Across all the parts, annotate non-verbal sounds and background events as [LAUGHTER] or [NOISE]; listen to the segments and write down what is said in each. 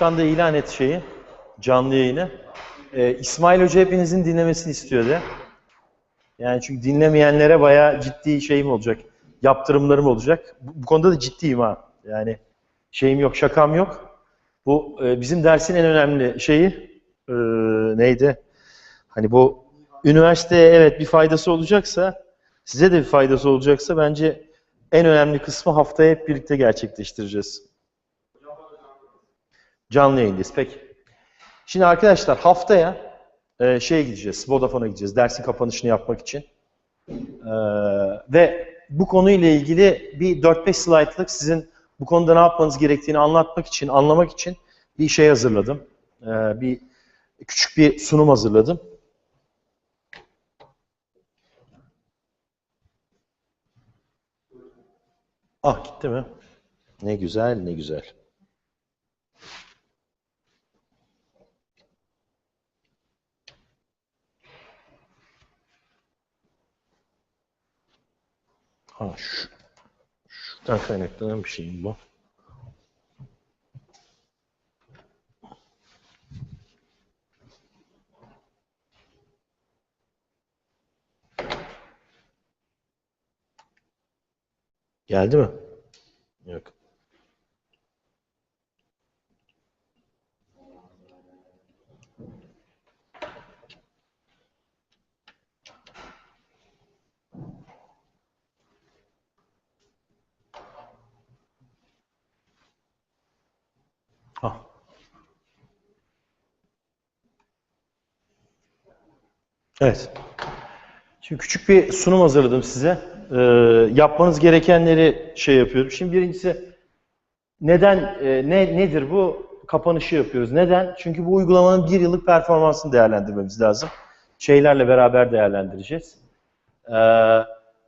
De ilan et şeyi, canlı yayını. Ee, İsmail Hoca hepinizin dinlemesini istiyor de. Yani çünkü dinlemeyenlere bayağı ciddi şeyim olacak. Yaptırımlarım olacak. Bu, bu konuda da ciddiyim ha. Yani şeyim yok, şakam yok. Bu e, bizim dersin en önemli şeyi e, neydi? Hani bu üniversiteye evet bir faydası olacaksa, size de bir faydası olacaksa bence en önemli kısmı haftaya hep birlikte gerçekleştireceğiz. Canlı yayındayız. Peki. Şimdi arkadaşlar haftaya e, şeye gideceğiz. Vodafone'a gideceğiz. Dersin kapanışını yapmak için. E, ve bu konuyla ilgili bir 4-5 slaytlık sizin bu konuda ne yapmanız gerektiğini anlatmak için, anlamak için bir şey hazırladım. E, bir küçük bir sunum hazırladım. Ah gitti mi? Ne güzel, ne güzel. Ha şu, şuradan kaynaklanan bir şeyim bu. Geldi mi? Yok. Ah. Evet. Şimdi küçük bir sunum hazırladım size. Ee, yapmanız gerekenleri şey yapıyorum. Şimdi birincisi neden e, ne nedir bu? Kapanışı yapıyoruz. Neden? Çünkü bu uygulamanın bir yıllık performansını değerlendirmemiz lazım. Şeylerle beraber değerlendireceğiz. Ee,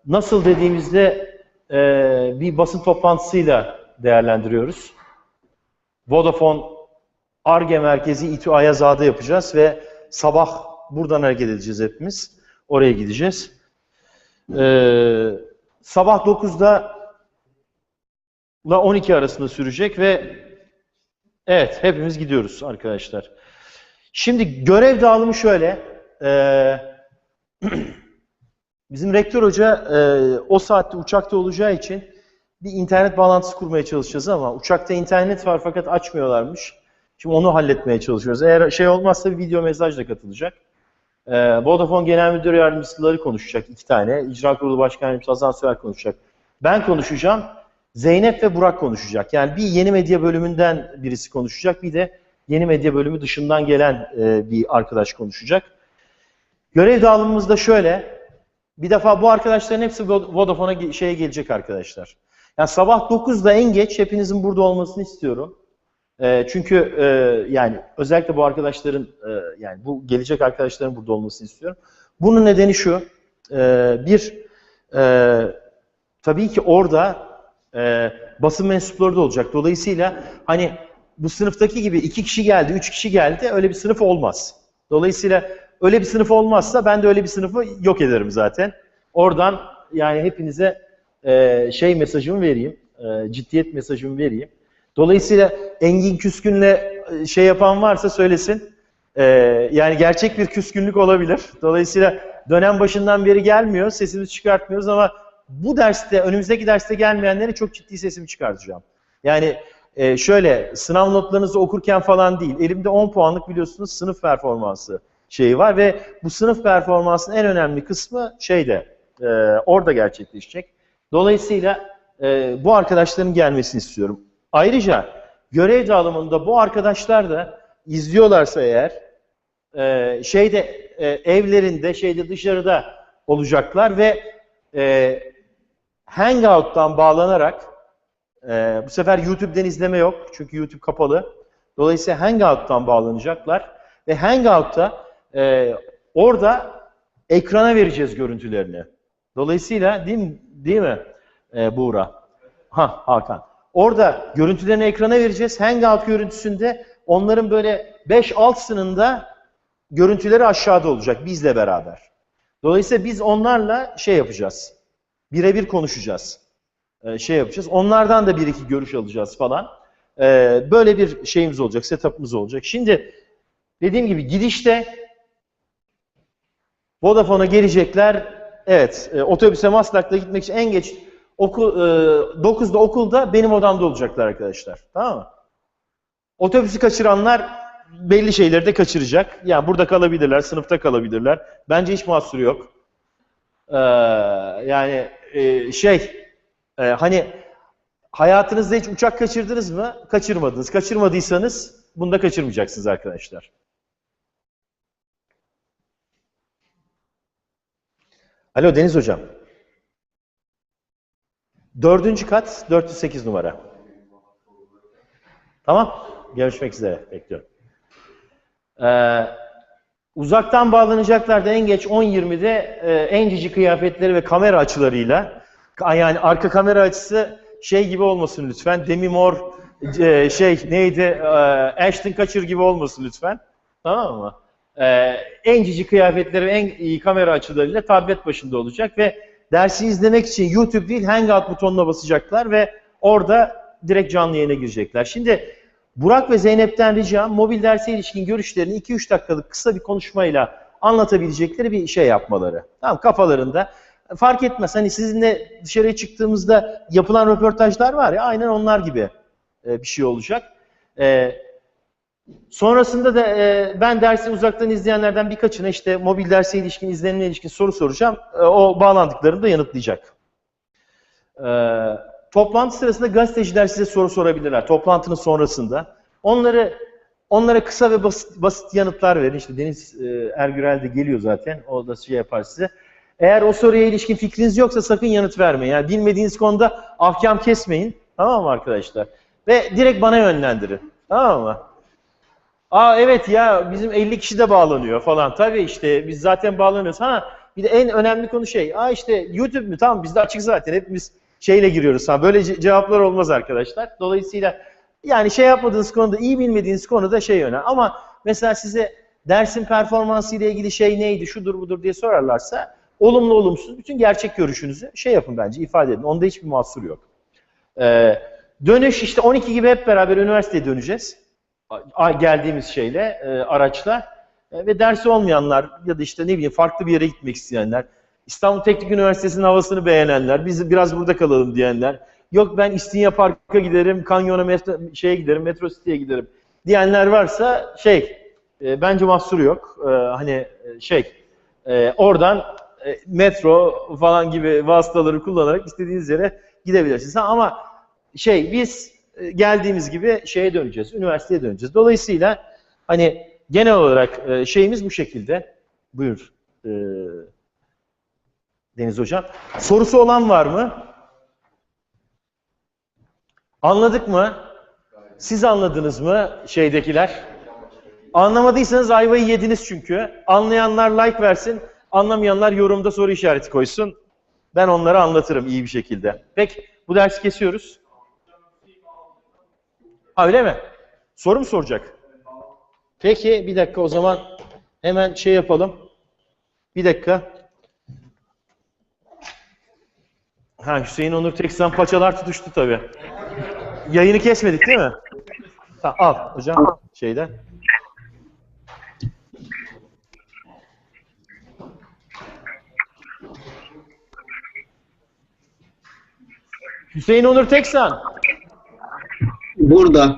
nasıl dediğimizde e, bir basın toplantısıyla değerlendiriyoruz. Vodafone ARGE merkezi İTÜ Ayazağa'da yapacağız ve sabah buradan hareket edeceğiz hepimiz. Oraya gideceğiz. Ee, sabah 9'da ile 12 arasında sürecek ve evet hepimiz gidiyoruz arkadaşlar. Şimdi görev dağılımı şöyle. Ee, [CLEARS THROAT] bizim rektör hoca e, o saatte uçakta olacağı için bir internet bağlantısı kurmaya çalışacağız ama uçakta internet var fakat açmıyorlarmış. Şimdi onu halletmeye çalışıyoruz. Eğer şey olmazsa bir video mesajla katılacak. Ee, Vodafone Genel Müdür Yardımcıları konuşacak iki tane. İcra Kurulu Başkan Yardımcısı Hasan Sürer konuşacak. Ben konuşacağım. Zeynep ve Burak konuşacak. Yani bir yeni medya bölümünden birisi konuşacak. Bir de yeni medya bölümü dışından gelen e, bir arkadaş konuşacak. Görev dağılımımız da şöyle. Bir defa bu arkadaşların hepsi Vodafone'a şeye gelecek arkadaşlar. Yani sabah 9'da en geç hepinizin burada olmasını istiyorum. E, çünkü e, yani özellikle bu arkadaşların e, yani bu gelecek arkadaşların burada olmasını istiyorum. Bunun nedeni şu. E, bir e, tabii ki orada e, basın mensupları da olacak. Dolayısıyla hani bu sınıftaki gibi iki kişi geldi, üç kişi geldi öyle bir sınıf olmaz. Dolayısıyla öyle bir sınıf olmazsa ben de öyle bir sınıfı yok ederim zaten. Oradan yani hepinize e, şey mesajımı vereyim, e, ciddiyet mesajımı vereyim. Dolayısıyla Engin Küskün'le e, şey yapan varsa söylesin. E, yani gerçek bir küskünlük olabilir. Dolayısıyla dönem başından beri gelmiyor, sesimizi çıkartmıyoruz ama bu derste, önümüzdeki derste gelmeyenlere çok ciddi sesimi çıkartacağım. Yani e, şöyle, sınav notlarınızı okurken falan değil, elimde 10 puanlık biliyorsunuz sınıf performansı şeyi var ve bu sınıf performansının en önemli kısmı şeyde, e, orada gerçekleşecek. Dolayısıyla e, bu arkadaşların gelmesini istiyorum. Ayrıca görev dağılımında bu arkadaşlar da izliyorlarsa eğer e, şeyde e, evlerinde şeyde dışarıda olacaklar ve e, Hangout'tan bağlanarak e, bu sefer YouTube'den izleme yok çünkü YouTube kapalı. Dolayısıyla Hangout'tan bağlanacaklar ve Hangout'ta e, orada ekrana vereceğiz görüntülerini. Dolayısıyla değil mi, değil mi e, Buğra? Ha Hakan. Orada görüntülerini ekrana vereceğiz. Hangout görüntüsünde onların böyle 5-6'sında görüntüleri aşağıda olacak bizle beraber. Dolayısıyla biz onlarla şey yapacağız. Birebir konuşacağız. Ee, şey yapacağız. Onlardan da bir iki görüş alacağız falan. Ee, böyle bir şeyimiz olacak, setup'ımız olacak. Şimdi dediğim gibi gidişte Vodafone'a gelecekler. Evet, e, otobüse Maslak'ta gitmek için en geç okul, e, 9'da okulda benim odamda olacaklar arkadaşlar. Tamam mı? Otobüsü kaçıranlar belli şeyleri de kaçıracak. Yani burada kalabilirler, sınıfta kalabilirler. Bence hiç mahsuru yok. Ee, yani e, şey, e, hani hayatınızda hiç uçak kaçırdınız mı? Kaçırmadınız. Kaçırmadıysanız bunu da kaçırmayacaksınız arkadaşlar. Alo Deniz Hocam. Dördüncü kat 408 numara. Tamam. Görüşmek üzere. Bekliyorum. Ee, uzaktan bağlanacaklar da en geç 10.20'de e, en cici kıyafetleri ve kamera açılarıyla yani arka kamera açısı şey gibi olmasın lütfen. Demi Moore e, şey neydi e, Ashton Kutcher gibi olmasın lütfen. Tamam mı? E, en cici kıyafetleri en iyi kamera açılarıyla tablet başında olacak ve dersi izlemek için YouTube değil Hangout butonuna basacaklar ve orada direkt canlı yayına girecekler. Şimdi Burak ve Zeynep'ten ricam mobil derse ilişkin görüşlerini 2-3 dakikalık kısa bir konuşmayla anlatabilecekleri bir şey yapmaları. Tamam kafalarında. Fark etmez. Hani sizinle dışarıya çıktığımızda yapılan röportajlar var ya aynen onlar gibi e, bir şey olacak. Sonrasında da e, ben dersi uzaktan izleyenlerden birkaçına işte mobil derse ilişkin, izlenimle ilişkin soru soracağım. E, o bağlandıklarını da yanıtlayacak. E, toplantı sırasında gazeteciler size soru sorabilirler. Toplantının sonrasında. Onları onlara kısa ve basit, basit yanıtlar verin. İşte Deniz e, Ergürel de geliyor zaten. O da şey yapar size. Eğer o soruya ilişkin fikriniz yoksa sakın yanıt vermeyin. Yani bilmediğiniz konuda ahkam kesmeyin. Tamam mı arkadaşlar? Ve direkt bana yönlendirin. Tamam mı? Aa evet ya bizim 50 kişi de bağlanıyor falan. Tabii işte biz zaten bağlanıyoruz. Ha bir de en önemli konu şey. Aa işte YouTube mu? Tamam bizde açık zaten. Hepimiz şeyle giriyoruz. Ha böyle ce- cevaplar olmaz arkadaşlar. Dolayısıyla yani şey yapmadığınız konuda, iyi bilmediğiniz konuda şey önemli. Ama mesela size dersin performansı ile ilgili şey neydi, şudur budur diye sorarlarsa olumlu olumsuz bütün gerçek görüşünüzü şey yapın bence ifade edin. Onda hiçbir mahsur yok. Ee, dönüş işte 12 gibi hep beraber üniversiteye döneceğiz. Geldiğimiz şeyle, e, araçla. E, ve dersi olmayanlar ya da işte ne bileyim farklı bir yere gitmek isteyenler, İstanbul Teknik Üniversitesi'nin havasını beğenenler, biz biraz burada kalalım diyenler, yok ben İstinye Park'a giderim, Kanyon'a metro, şeye giderim, Metro City'ye giderim diyenler varsa şey, e, bence mahsuru yok. Hani şey, oradan metro falan gibi vasıtaları kullanarak istediğiniz yere gidebilirsiniz. Ama şey biz geldiğimiz gibi şeye döneceğiz, üniversiteye döneceğiz. Dolayısıyla hani genel olarak e, şeyimiz bu şekilde. Buyur e, Deniz Hocam. Sorusu olan var mı? Anladık mı? Siz anladınız mı şeydekiler? Anlamadıysanız ayvayı yediniz çünkü. Anlayanlar like versin, anlamayanlar yorumda soru işareti koysun. Ben onlara anlatırım iyi bir şekilde. Peki, bu dersi kesiyoruz. Ha öyle mi? Soru mu soracak? Peki, bir dakika o zaman hemen şey yapalım. Bir dakika. Ha Hüseyin Onur Teksan paçalar tutuştu tabii. Yayını kesmedik değil mi? Ha, al hocam şeyden. Hüseyin Onur Teksan. Burada.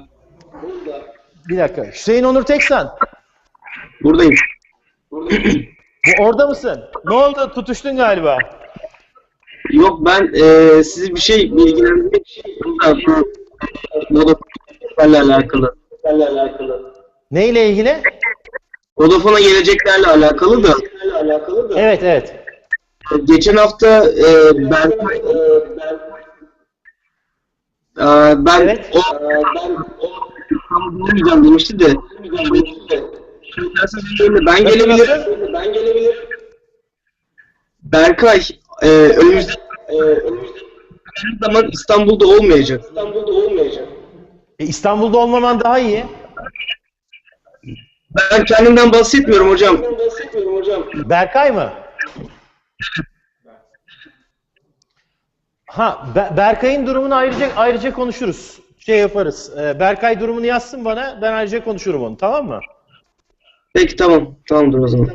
Bir dakika. Hüseyin Onur Teksan. Buradayım. Bu orada mısın? Ne oldu? Tutuştun galiba. Yok ben e, sizi bir şey bilgilendirmek bu Vodafone'la alakalı. alakalı. Neyle ilgili? Vodafone'a geleceklerle alakalı da. Evet evet. Geçen hafta e, ben e, ben Evet. o ben o bulmayacağım demişti de Şimdi üzerine ben gelebilirim. Ben gelebilirim. Berkay e, önümüzde e, önümüzde her zaman İstanbul'da olmayacak. İstanbul'da olmayacak. E, İstanbul'da olmaman daha iyi. Ben kendimden bahsetmiyorum hocam. Ben bahsetmiyorum hocam. Berkay mı? Ha, Be- Berkay'ın durumunu ayrıca ayrıca konuşuruz. şey yaparız. Ee, Berkay durumunu yazsın bana. Ben ayrıca konuşurum onu. Tamam mı? Peki tamam. Tamamdır o zaman.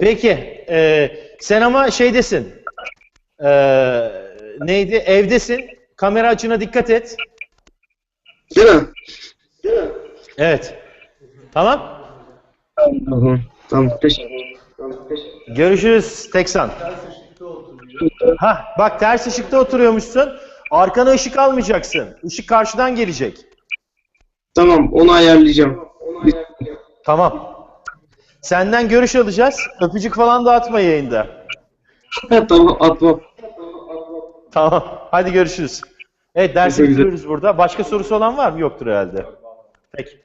Peki. e, sen ama şeydesin. E, neydi? Evdesin. Kamera açına dikkat et. Değil mi? Evet. Tamam. Tamam. Tamam. Teşekkür Görüşürüz Teksan. Ha, bak ters ışıkta oturuyormuşsun. Arkana ışık almayacaksın. Işık karşıdan gelecek. Tamam. Onu ayarlayacağım. Tamam. Senden görüş alacağız. Öpücük falan dağıtma yayında. tamam. Atmam. Tamam. Hadi görüşürüz. Evet dersi bitiriyoruz burada. Başka sorusu olan var mı? Yoktur herhalde. Peki.